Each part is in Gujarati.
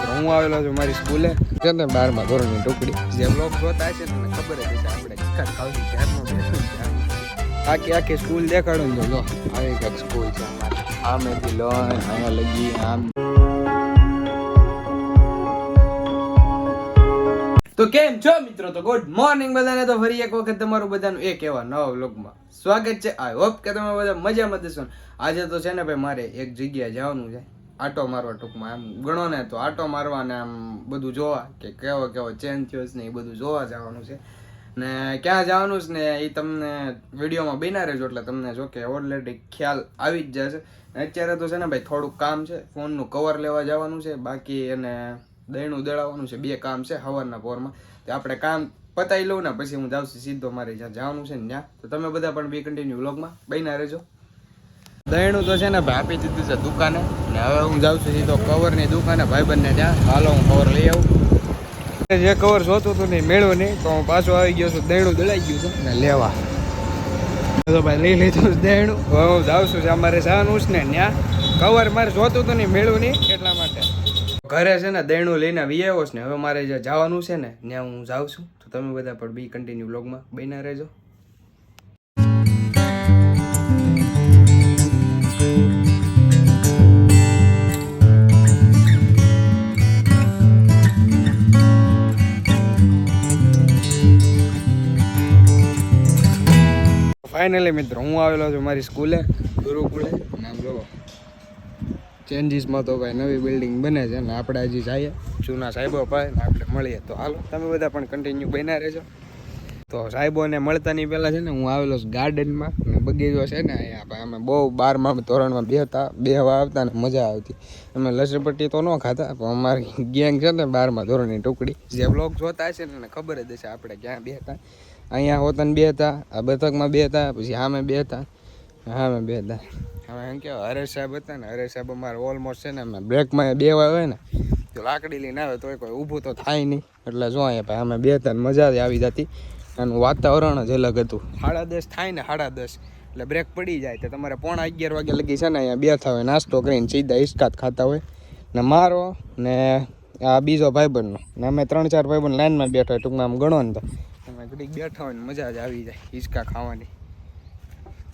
હું આવેલો છું મારી સ્કૂલે. છે ને બારમા ધોરણની ટુકડી જે બ્લોક જોતા હશે તમને ખબર જ હશે આપણે ચિકન ખાવી ક્યારનો આખી આખી સ્કૂલ દેખાડું તો જો આવી કંઈક સ્કૂલ છે અમારી. આમેથી લોન અહીંયા લગી આમ. તો કેમ છો મિત્રો? તો ગુડ મોર્નિંગ બધાને. તો ફરી એક વખત તમારું બધાનું એક એવા નવા વ્લોગમાં સ્વાગત છે. આઈ હોપ કે તમે બધા મજામાં દેશો આજે તો છે ને ભાઈ મારે એક જગ્યાએ જવાનું છે. આટો મારવા ટૂંકમાં આમ ગણો ને તો આટો મારવા ને આમ બધું જોવા કે કેવો કેવો ચેન્જ થયો છે ને એ બધું જોવા જવાનું છે. ને ક્યાં જવાનું છે ને એ તમને વિડીયોમાં બિના રહેજો, એટલે તમને જો કે ઓલરેડી ખ્યાલ આવી જ જશે. અત્યારે તો છે ને ભાઈ થોડુંક કામ છે, ફોનનું કવર લેવા જવાનું છે, બાકી એને દહીણું દળાવવાનું છે, બે કામ છે સવારના પોરમાં. તો આપણે કામ પતાવી લઉં ને પછી હું જાઉં છું સીધો મારે જ્યાં જવાનું છે ને ત્યાં. તો તમે બધા પણ બી કન્ટિન્યુ વ્લોગમાં બહીના રહેજો. દહીણું તો છે ને ભાઈ આપી દીધું છે દુકાને. ને હવે હું જાઉં છું સીધો કવરની દુકાને. ભાઈબંધને ત્યાં. હાલો હું કવર લઈ આવું. જે કવર જોતું હતું નહીં મેળવું નહીં તો હું પાછો આવી ગયો છું. દહીણું દળાઈ ગયું છે. ને લેવા. તો ભાઈ લઈ લીધું છે દહીણું. હવે હું જાઉં છું અમારે જવાનું છે ને ત્યાં. કવર મારે જોતું હતું નહીં મેળવું નહીં એટલા માટે. ઘરે છે ને દહીણું લઈને વી આવ્યો છે ને હવે મારે જે જવાનું છે ને ત્યાં હું જાઉં છું. તો તમે બધા પણ બી કન્ટિન્યુ બ્લોગમાં બન્યા રહેજો. ફાઇનલી મિત્રો, હું આવેલો છું મારી સ્કૂલે ગુરુકુલે નામ જોવો ચેન્જીસમાં તો ભાઈ નવી બિલ્ડિંગ બને છે ને આપણે હજી જઈએ. જૂના સાહેબો ને આપણે મળીએ. તો હાલો, તમે બધા પણ કન્ટિન્યુ બન્યા રહેજો. તો સાહેબોને મળતા નહીં પહેલાં છે ને, હું આવેલો છું ગાર્ડનમાં ને બગીચો છે ને, અહીંયા ભાઈ અમે બહુ બારમાં ધોરણમાં બેહતા, બેહવા આવતા ને મજા આવતી. અમે લસરપટ્ટી તો ન ખાતા, પણ અમારી ગેંગ છે ને બારમાં ધોરણની ટુકડી. જે બ્લોગ જોતા હશે ને ખબર જ હશે આપણે ક્યાં બેહતા. અહીંયા હોતન બે હતા આ બતકમાં બે હતા પછી સામે બે હતા સામે બે હતા. હવે એમ કહેવાય હરેશ સાહેબ હતા ને હરેશ સાહેબ અમારે ઓલમોસ્ટ છે ને અમે બ્રેકમાં બે હોય ને તો લાકડી લઈને આવે તોય કોઈ ઊભું તો થાય નહીં. એટલે જો અહીંયા ભાઈ અમે બે હતા ને મજા જ આવી જતી. અને વાતાવરણ જ અલગ હતું. સાડા દસ થાય ને સાડા દસ. એટલે બ્રેક પડી જાય તો તમારે પોણા અગિયાર વાગે લગી છે ને અહીંયા બેઠા હોય નાસ્તો કરીને સીધા હિસકાત ખાતા હોય. ને મારો ને આ બીજો ભાઈબંધનો. ને અમે ત્રણ ચાર ભાઈબંધ લાઈનમાં બેઠા હોય ટૂંકમાં આમ ગણો ને તો. ઘડીક બેઠા હોય ને મજા જ આવી જાય, હિંચકા ખાવાની.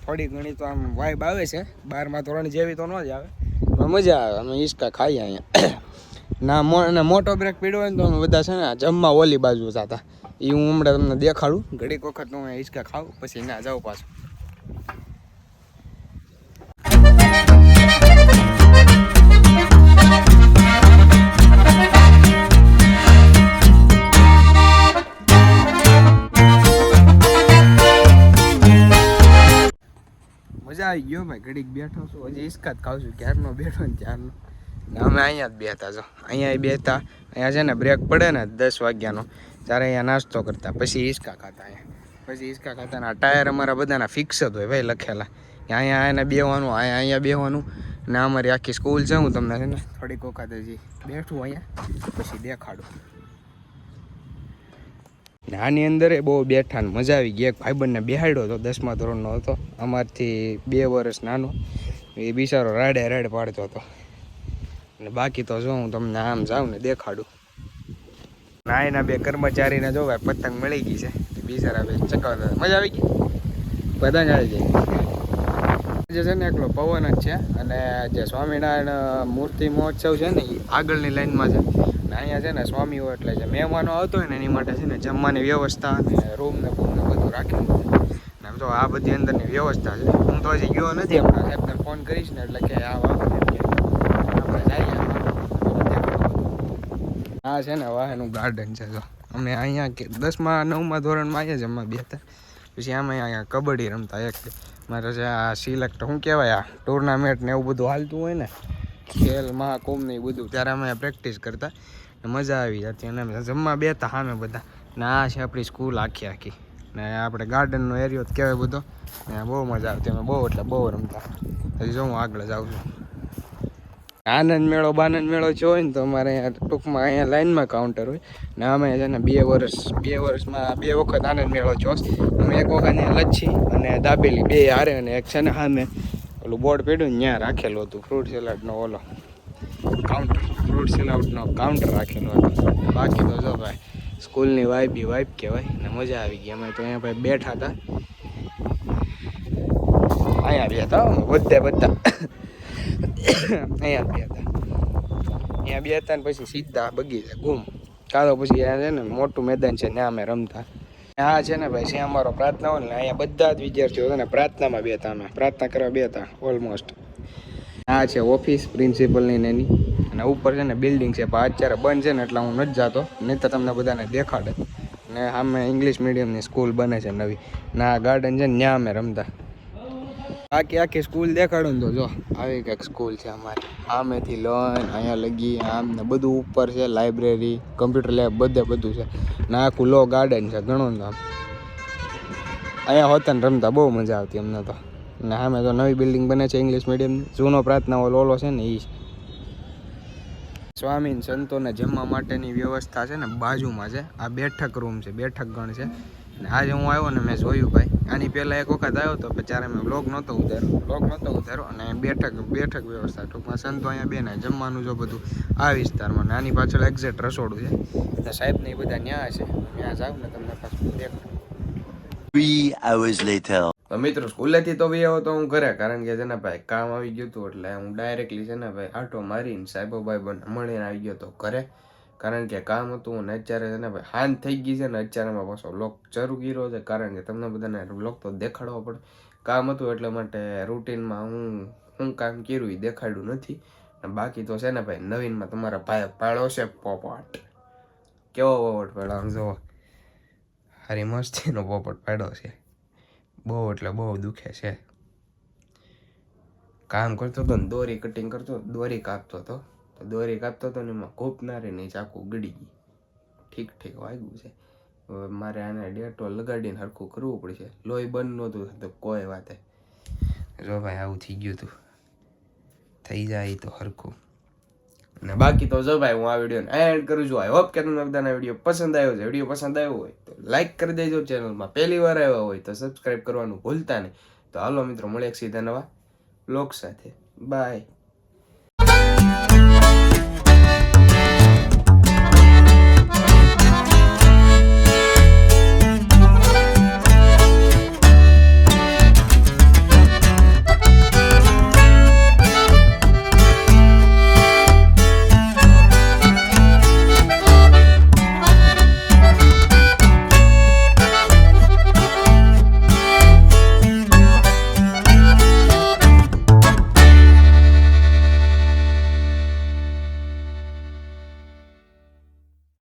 થોડી ઘણી તો આમ વાઇબ આવે છે. બારમાં ધોરણ જેવી તો ન જ આવે, પણ મજા આવે. અમે હિંચકા ખાઈએ અહીંયા. ના, મો, અને મોટો બ્રેક પીડ્યો હોય ને તો અમે બધા છે ને જમવા ઓલી બાજુ જતા. એ હું હમણાં તમને દેખાડું. ઘડીક વખત હું હિંચકા ખાઉં, પછી ના જાઉં પાછું. આવી ગયો ભાઈ, ઘડીક બેઠો છું. હજી ઈસકા જ ખાઉં છું, ક્યારનો બેઠો ને ત્યારનો. ને અમે અહીંયા જ બેતા છો. અહીંયા બેતા અહીંયા છે ને બ્રેક પડે ને દસ વાગ્યાનો. ત્યારે અહીંયા નાસ્તો કરતા, પછી ઈસકા ખાતા અહીંયા. પછી ઈસકા ખાતા આ ટાયર અમારા બધાના ફિક્સ જ હોય ભાઈ લખેલા. અહીંયા એને બેહવાનું, અહીંયા અહીંયા બેવાનું ને અમારી આખી સ્કૂલ છે, હું તમને છે ને થોડીક વખત હજી બેઠું અહીંયા, પછી દેખાડું. ને આની અંદર બહુ બેઠા ને મજા આવી ગઈ. એક ભાઈબંધને બેહાડ્યો હતો, દસમા ધોરણનો હતો. અમારથી બે વર્ષ નાનો. એ બિચારો રાડે રાડ પાડતો હતો. અને બાકી તો જો હું તમને આમ જાઉં ને દેખાડું. ના એના બે કર્મચારીને જો ભાઈ પતંગ મળી ગઈ છે. બિચારા બે ચકાવતા મજા આવી ગઈ? બધા જ આવી જાય જે છે ને એકલો પવન જ છે. અને જે સ્વામિનારાયણ મૂર્તિ મહોત્સવ છે ને એ આગળની લાઈનમાં છે. અહીંયા છે ને સ્વામીઓ એટલે જે મહેમાનો આવતો હોય ને, એની માટે છે ને જમવાની વ્યવસ્થા અને રૂમ ને બૂમ ને બધું રાખ્યું ને તો આ બધી અંદરની વ્યવસ્થા છે. હું તો હજી ગયો નથી હમણાં સાહેબને ફોન કરીશ ને એટલે કે આ આપણે જઈએ આ છે ને વાહનું ગાર્ડન છે જો. અમે અહીંયા દસમા, નવમા ધોરણમાં અહીંયા જમવા બે હતા પછી અમે અહીંયા કબડ્ડી રમતા એક. મારે છે આ સિલેક્ટ શું કહેવાય, આ ટુર્નામેન્ટ ને એવું બધું હાલતું હોય ને, ખેલ, મહાકુંભ ને એ બધું, ત્યારે અમે પ્રેક્ટિસ કરતા. મજા આવી જતી અને જમવા બેતા સામે બધા. ને આ છે આપણી સ્કૂલ આખી આખી. ને આપણે ગાર્ડનનો એરિયો જ કહેવાય બધો. ને બહુ મજા આવતી, અમે બહુ, એટલે બહુ રમતા. હજી જો હું આગળ જાઉં છું. આનંદ મેળો, બાનંદ મેળો જો હોય ને તો અમારે અહીંયા ટૂંકમાં અહીંયા લાઈનમાં કાઉન્ટર હોય. ને અમે છે ને બે વર્ષ, બે વર્ષમાં બે વખત આનંદ મેળો જોશ અમે એક વખત અહીંયા લચ્છી અને દાબેલી બે હારે અને એક છે ને સામે. ઓલું બોર્ડ પડ્યું ને ત્યાં રાખેલું હતું ફ્રૂટ સલાડનો ઓલો કાઉન્ટર ફ્રૂટ આઉટનો કાઉન્ટર રાખેલો હતો. બાકી તો જો ભાઈ સ્કૂલની વાઇફ બી વાઇફ કહેવાય ને મજા આવી ગઈ. અમે તો અહીંયા ભાઈ બેઠા હતા. અહીંયા બે હતા બધા બધે. અહીંયા બે હતા. અહીંયા બે હતા ને પછી સીધા બગીચા, ગુમ. કાં પછી અહીંયા છે ને મોટું મેદાન છે, ત્યાં અમે રમતા. આ છે ને ભાઈ, ત્યાં અમારો પ્રાર્થના હોય ને, અહીંયા બધા જ વિદ્યાર્થીઓ હતા ને પ્રાર્થનામાં બે હતા અમે. પ્રાર્થના કરવા બે હતા ઓલમોસ્ટ આ છે ઓફિસ પ્રિન્સિપલની એની અને ઉપર છે ને બિલ્ડિંગ છે, પણ અત્યારે બંધ છે ને એટલે હું નથી જતો. નહીં તો તમને બધાને દેખાડે. ને સામે ઇંગ્લિશ મીડિયમની સ્કૂલ બને છે નવી. ને આ ગાર્ડન છે ને ત્યાં અમે રમતા. આખી આખી સ્કૂલ દેખાડું ને તો જો, આવી કંઈક સ્કૂલ છે અમારી. આમેથી લઈને અહીંયા લગી, આમ ને બધું ઉપર છે લાઇબ્રેરી કમ્પ્યુટર લેબ બધે બધું છે. ને આખું લો ગાર્ડન છે ઘણું આમ. અહીંયા હોતા ને રમતા બહુ મજા આવતી અમને તો. ને સામે તો નવી બિલ્ડિંગ બને છે ઇંગ્લિશ મીડિયમની જૂનો પ્રાર્થના ઓલ ઓલો છે ને એ સ્વામી સંતોને જમવા માટેની વ્યવસ્થા છે ને બાજુમાં છે. આ બેઠક રૂમ છે, બેઠક ગણ છે. ને આજે હું આવ્યો ને મેં જોયું ભાઈ. આની પહેલાં એક વખત આવ્યો તો ત્યારે મેં બ્લોગ નહોતો ઉતાર્યો. બ્લોગ નહોતો ઉતાર્યો અને બેઠક બેઠક વ્યવસ્થા. ટૂંકમાં સંતો અહીંયા બેને જમવાનું જો બધું આ વિસ્તારમાં ને આની પાછળ એક્ઝેક્ટ રસોડું છે. એટલે સાહેબને એ બધા ન્યા છે. ત્યાં જાઉં ને તમને પાછું દેખાડું. Three hours later. તો મિત્રો, સ્કૂલેથી તો બી આવ્યો હું ઘરે, કારણ કે છે ને ભાઈ, કામ આવી ગયું હતું એટલે હું ડાયરેક્ટલી છે ને ભાઈ આટો મારીને સાહેબો ભાઈ બને, મળીને આવી ગયો તો ઘરે. કારણ કે કામ હતું ને અત્યારે છે ને ભાઈ હાન થઈ ગઈ છે ને અત્યારેમાં પાછો લોક શરૂ કર્યો છે, કારણ કે તમને બધાને લોક તો દેખાડવો પડે. કામ હતું એટલે માટે રૂટીનમાં હું હું કામ કર્યું એ દેખાડ્યું નથી. બાકી તો છે ને ભાઈ, નવીનમાં તમારા ભાઈ પાડો છે પોપટ. કેવો પોપટ પાડો આમ જુઓ. હારી મસ્તીનો પોપટ પાડો છે. બહુ, એટલે બહુ દુખે છે. કામ કરતો હતો ને, દોરી કટિંગ કરતો દોરી કાપતો હતો. તો દોરી કાપતો હતો ને, એમાં કોપનારી નહીં ચાકુ ગળી ગઈ. ઠીક ઠીક વાગ્યું છે. હવે મારે આને ડેટો લગાડીને હરખું કરવું પડશે. લોહી બંધ નહોતું થતું કોઈ વાતે. જો ભાઈ, આવું થઈ ગયું હતું થઈ જાય તો હરખું. અને બાકી તો જો ભાઈ, હું આ વિડીયોને એન્ડ કરું છું. આઈ હોપ કે તમને બધાને વીડિયો પસંદ આવ્યો છે. વીડિયો પસંદ આવ્યો હોય તો લાઇક કરી દેજો. ચેનલમાં પહેલી વાર આવ્યા હોય તો સબસ્ક્રાઇબ કરવાનું ભૂલતા નહીં. તો હાલો મિત્રો મળે એક સીધા નવા બ્લોગ સાથે. બાય